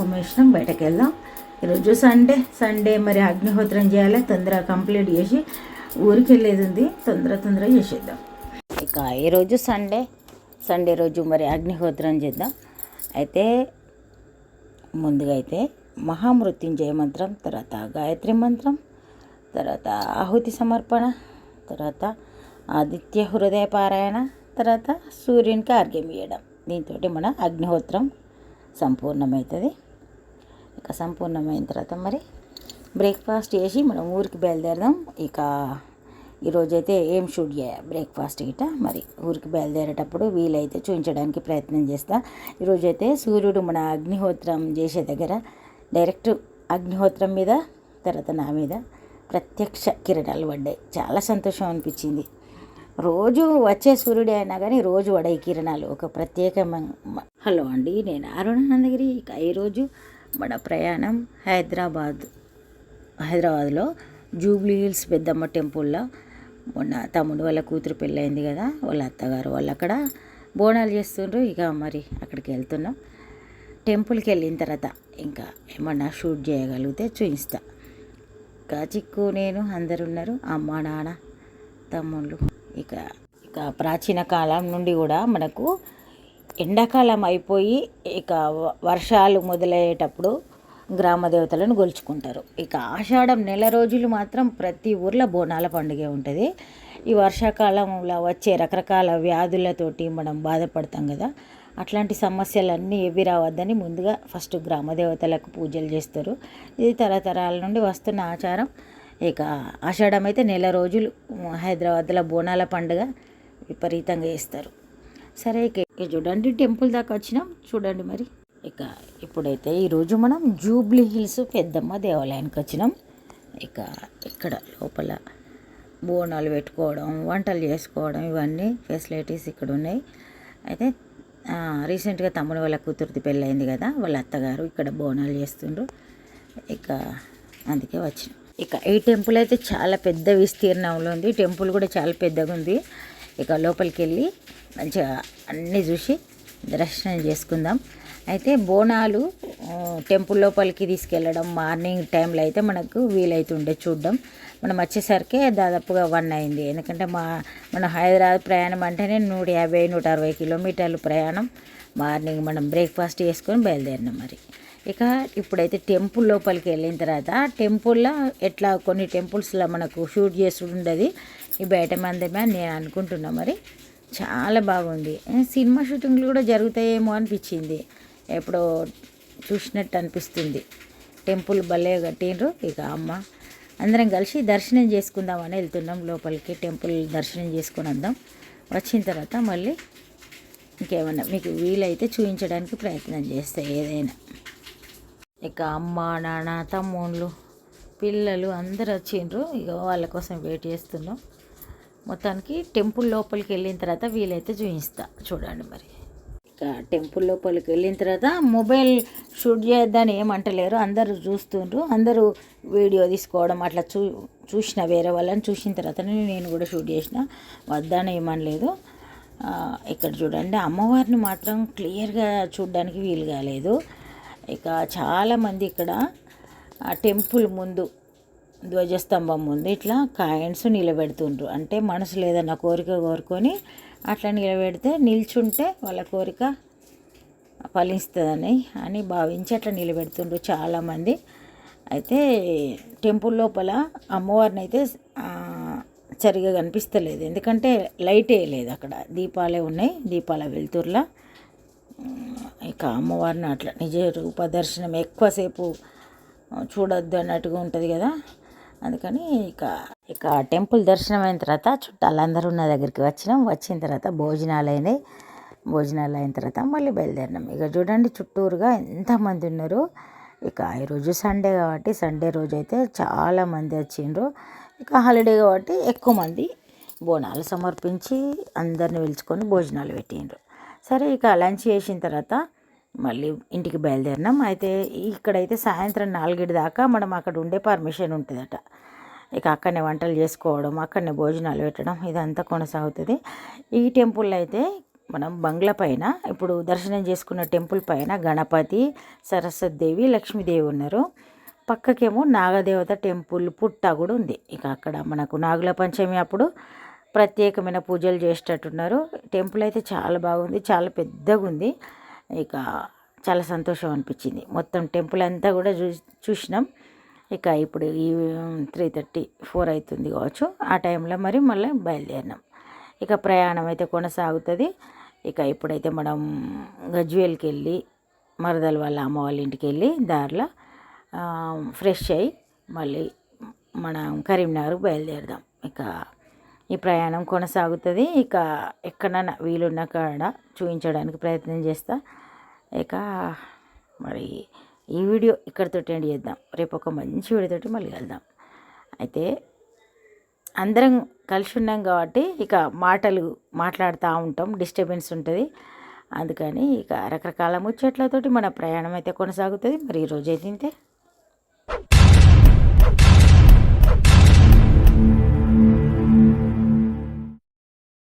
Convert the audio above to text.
ధూపం బయటకు వెళ్దాం ఈరోజు సండే సండే మరి అగ్నిహోత్రం చేయాలి తొందరగా కంప్లీట్ చేసి ఊరికి వెళ్ళేది ఉంది తొందర తొందర చేసేద్దాం. ఇక ఈరోజు సండే సండే రోజు మరి అగ్నిహోత్రం చేద్దాం. అయితే ముందుగా అయితే మహామృత్యుంజయ మంత్రం తర్వాత గాయత్రి మంత్రం తర్వాత ఆహుతి సమర్పణ తర్వాత ఆదిత్య హృదయ పారాయణ తర్వాత సూర్యునికి ఆర్గ్యం ఇవ్వడం దీంతో మన అగ్నిహోత్రం సంపూర్ణమవుతుంది. ఇక సంపూర్ణమైన తర్వాత మరి బ్రేక్ఫాస్ట్ చేసి మనం ఊరికి బయలుదేరదాం. ఇక ఈరోజైతే ఏం షూట్ చేయాలి బ్రేక్ఫాస్ట్ గిట మరి ఊరికి బయలుదేరేటప్పుడు వీలైతే చూపించడానికి ప్రయత్నం చేస్తా. ఈరోజైతే సూర్యుడు మన అగ్నిహోత్రం చేసే దగ్గర డైరెక్ట్ అగ్నిహోత్రం మీద తర్వాత నా మీద ప్రత్యక్ష కిరణాలు పడ్డాయి. చాలా సంతోషం అనిపించింది. రోజు వచ్చే సూర్యుడే అయినా కానీ రోజు పడే కిరణాలు ఒక ప్రత్యేకమైన హలో అండి నేను అరుణానందగిరి. ఇక ఈరోజు మన ప్రయాణం హైదరాబాద్ హైదరాబాద్లో జూబ్లీ హిల్స్ పెద్దమ్మ టెంపుల్లో మొన్న తమ్ముడు వాళ్ళ కూతురు పెళ్ళయింది కదా వాళ్ళ అత్తగారు వాళ్ళు అక్కడ బోనాలు చేస్తుండ్రు. ఇక మరి అక్కడికి వెళ్తున్నాం. టెంపుల్కి వెళ్ళిన తర్వాత ఇంకా ఏమన్నా షూట్ చేయగలిగితే చూపిస్తా ఇంకా చిక్కు నేను అందరు ఉన్నారు అమ్మ నాన్న తమ్ముళ్ళు. ఇక ఇక ప్రాచీన కాలం నుండి కూడా మనకు ఎండాకాలం అయిపోయి ఇక వ- వర్షాలు మొదలయ్యేటప్పుడు గ్రామ దేవతలను గొలుచుకుంటారు. ఇక ఆషాఢం నెల రోజులు మాత్రం ప్రతి ఊర్లో బోనాల పండుగ ఉంటుంది. ఈ వర్షాకాలంలో వచ్చే రకరకాల వ్యాధులతోటి మనం బాధపడతాం కదా అట్లాంటి సమస్యలన్నీ ఏవి రావద్దని ముందుగా ఫస్ట్ గ్రామ దేవతలకు పూజలు చేస్తారు. ఇది తరతరాల నుండి వస్తున్న ఆచారం. ఇక ఆషాఢం అయితే నెల రోజులు హైదరాబాద్లో బోనాల పండుగ విపరీతంగా చేస్తారు. సరే ఇక చూడండి టెంపుల్ దాకా వచ్చినాం. చూడండి మరి. ఇక ఇప్పుడైతే ఈరోజు మనం జూబ్లీ హిల్స్ పెద్దమ్మ దేవాలయానికి వచ్చినాం. ఇక ఇక్కడ లోపల బోనాలు పెట్టుకోవడం వంటలు చేసుకోవడం ఇవన్నీ ఫెసిలిటీస్ ఇక్కడ ఉన్నాయి. అయితే రీసెంట్గా తమ్ముడు వాళ్ళ కూతురిది పెళ్ళయింది కదా వాళ్ళ అత్తగారు ఇక్కడ బోనాలు చేస్తుండ్రు. ఇక అందుకే వచ్చినాం. ఇక ఈ టెంపుల్ అయితే చాలా పెద్ద విస్తీర్ణంలో ఉంది. టెంపుల్ కూడా చాలా పెద్దగా ఉంది ఇక లోపలికి వెళ్ళి మంచిగా అన్నీ చూసి దర్శనం చేసుకుందాం. అయితే బోనాలు టెంపుల్ లోపలికి తీసుకెళ్ళడం మార్నింగ్ టైంలో అయితే మనకు వీలైతుండే చూడడం. మనం వచ్చేసరికి దాదాపుగా వన్ అయింది. ఎందుకంటే మా మన హైదరాబాద్ ప్రయాణం అంటేనే నూట యాభై నూట అరవై కిలోమీటర్లు ప్రయాణం. మార్నింగ్ మనం బ్రేక్ఫాస్ట్ చేసుకొని బయలుదేరినాం మరి. ఇక ఇప్పుడైతే టెంపుల్ లోపలికి వెళ్ళిన తర్వాత టెంపుల్లో ఎట్లా కొన్ని టెంపుల్స్లో మనకు షూట్ చేసి ఉండదు. ఈ బయట మందమే అని నేను అనుకుంటున్నా మరి. చాలా బాగుంది. సినిమా షూటింగ్లు కూడా జరుగుతాయేమో అనిపించింది. ఎప్పుడో చూసినట్టు అనిపిస్తుంది. టెంపుల్ భలే కట్టిండ్రు. ఇక అమ్మ అందరం కలిసి దర్శనం చేసుకుందామని వెళ్తున్నాం లోపలికి. టెంపుల్ దర్శనం చేసుకుని వద్దాం. వచ్చిన తర్వాత మళ్ళీ ఇంకేమన్నా మీకు వీలైతే చూపించడానికి ప్రయత్నం చేస్తా ఏదైనా. ఇక అమ్మ నాన్న తమ్ముళ్ళు పిల్లలు అందరు వచ్చిండ్రు. ఇక వాళ్ళ కోసం వెయిట్ చేస్తున్నాం. మొత్తానికి టెంపుల్ లోపలికి వెళ్ళిన తర్వాత వీలైతే చూపిస్తా చూడండి మరి. ఇక టెంపుల్ లోపలికి వెళ్ళిన తర్వాత మొబైల్ షూట్ చేయొద్దని ఏమంటలేరు. అందరూ చూస్తుండ్రు. అందరూ వీడియో తీసుకోవడం అట్లా చూ చూసిన వేరే వాళ్ళని చూసిన తర్వాత నేను కూడా షూట్ చేసిన. వద్దని ఏమనలేదు. ఇక్కడ చూడండి. అమ్మవారిని మాత్రం క్లియర్గా చూడడానికి వీలు కాలేదు. ఇక చాలామంది ఇక్కడ టెంపుల్ ముందు ధ్వజస్తంభం ముందు ఇట్లా కాయిన్స్ నిలబెడుతుండ్రు. అంటే మనసు లేదన్న కోరిక కోరుకొని అట్లా నిలబెడితే నిల్చుంటే వాళ్ళ కోరిక ఫలిస్తుందని అని భావించి అట్లా నిలబెడుతుండ్రు చాలామంది. అయితే టెంపుల్ లోపల అమ్మవారిని అయితే సరిగా కనిపిస్తలేదు. ఎందుకంటే లైట్ లేదు అక్కడ. దీపాలే ఉన్నాయి దీపాల వెలుతురులా. ఇక అమ్మవారిని అట్లా నిజ రూప దర్శనం ఎక్కువసేపు చూడొద్దు అన్నట్టుగా ఉంటుంది కదా. అందుకని ఇక ఇక టెంపుల్ దర్శనం అయిన తర్వాత చుట్టాలందరూ ఉన్న దగ్గరికి వచ్చినాం. వచ్చిన తర్వాత భోజనాలు అయినాయి భోజనాలు అయిన తర్వాత మళ్ళీ బయలుదేరినాం. ఇక చూడండి చుట్టూరుగా ఎంతమంది ఉన్నారు. ఇక ఈరోజు సండే కాబట్టి సండే రోజు అయితే చాలామంది వచ్చిండ్రు. ఇక హాలిడే కాబట్టి ఎక్కువ మంది బోనాలు సమర్పించి అందరిని పిలుచుకొని భోజనాలు పెట్టిండ్రు. సరే ఇక లంచ్ చేసిన తర్వాత మళ్ళీ ఇంటికి బయలుదేరినాం. అయితే ఇక్కడైతే సాయంత్రం నాలుగిటి దాకా మనం అక్కడ ఉండే పర్మిషన్ ఉంటుందట. ఇక అక్కడనే వంటలు చేసుకోవడం అక్కడనే భోజనాలు పెట్టడం ఇదంతా కొనసాగుతుంది. ఈ టెంపుల్ అయితే మనం బంగ్లా పైన ఇప్పుడు దర్శనం చేసుకున్న టెంపుల్ పైన గణపతి సరస్వతి దేవి లక్ష్మీదేవి ఉన్నారు. పక్కకేమో నాగదేవత టెంపుల్ పుట్ట కూడా ఉంది. ఇక అక్కడ మనకు నాగుల పంచమి అప్పుడు ప్రత్యేకమైన పూజలు చేసేటట్టున్నారు. టెంపుల్ అయితే చాలా బాగుంది చాలా పెద్దగా ఉంది ఇక చాలా సంతోషం అనిపించింది. మొత్తం టెంపుల్ అంతా కూడా చూ చూసినాం. ఇక ఇప్పుడు ఈ త్రీ థర్టీ ఫోర్ అవుతుంది కావచ్చు. ఆ టైంలో మరి మళ్ళీ బయలుదేరినాం. ఇక ప్రయాణం అయితే కొనసాగుతుంది. ఇక ఇప్పుడైతే మనం గజ్వేల్కి వెళ్ళి మరదల వాళ్ళ అమ్మ వాళ్ళ ఇంటికి వెళ్ళి దారిలో ఫ్రెష్ అయ్యి మళ్ళీ మనం కరీంనగర్ బయలుదేరదాం. ఇక ఈ ప్రయాణం కొనసాగుతుంది. ఇక ఎక్కడన్నా వీలున్న కాడ చూపించడానికి ప్రయత్నం చేస్తా. ఇక మరి ఈ వీడియో ఇక్కడితో ఎండ్ చేద్దాం. రేపు ఒక మంచి వీడియోతోటి మళ్ళీ వెళ్దాం అయితే అందరం కలిసి ఉన్నాం కాబట్టి ఇక మాటలు మాట్లాడుతూ ఉంటాం. డిస్టర్బెన్స్ ఉంటుంది. అందుకని ఇక రకరకాల ముచ్చట్లతోటి మన ప్రయాణం అయితే కొనసాగుతుంది. మరి ఈరోజు అయితే ఇంతే.